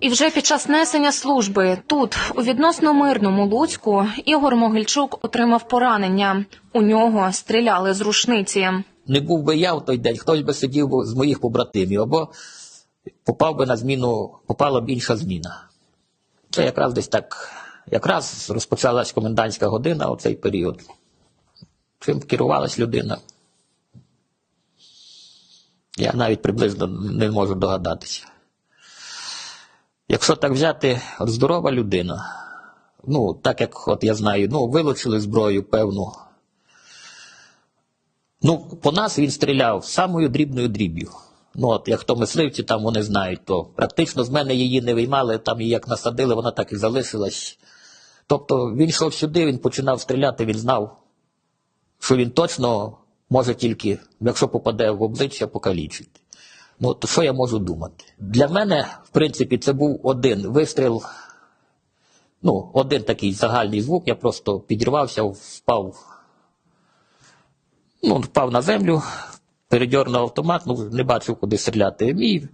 І вже під час несення служби тут, у відносно мирному Луцьку, Ігор Могильчук отримав поранення. У нього стріляли з рушниці. Не був би я в той день, хтось би сидів з моїх побратимів, або попав би на зміну, попала б інша зміна. Це якраз десь так, якраз розпочалась комендантська година у цей період. Чим керувалась людина? Я навіть приблизно не можу догадатися. Якщо так взяти, от здорова людина, ну, так як от я знаю, ну, вилучили зброю певну. Ну, по нас він стріляв самою дрібною дріб'ю. Ну, от як то мисливці там вони знають, то практично з мене її не виймали, там її як насадили, вона так і залишилась. Тобто він йшов сюди, він починав стріляти, він знав, що він точно може тільки, якщо попаде в обличчя, покалічити. Ну, то що я можу думати? Для мене, в принципі, це був один вистріл, ну, один такий загальний звук, я просто підірвався, впав ну, впав на землю, передьорнув автомат, ну, не бачив, куди стріляти. Мій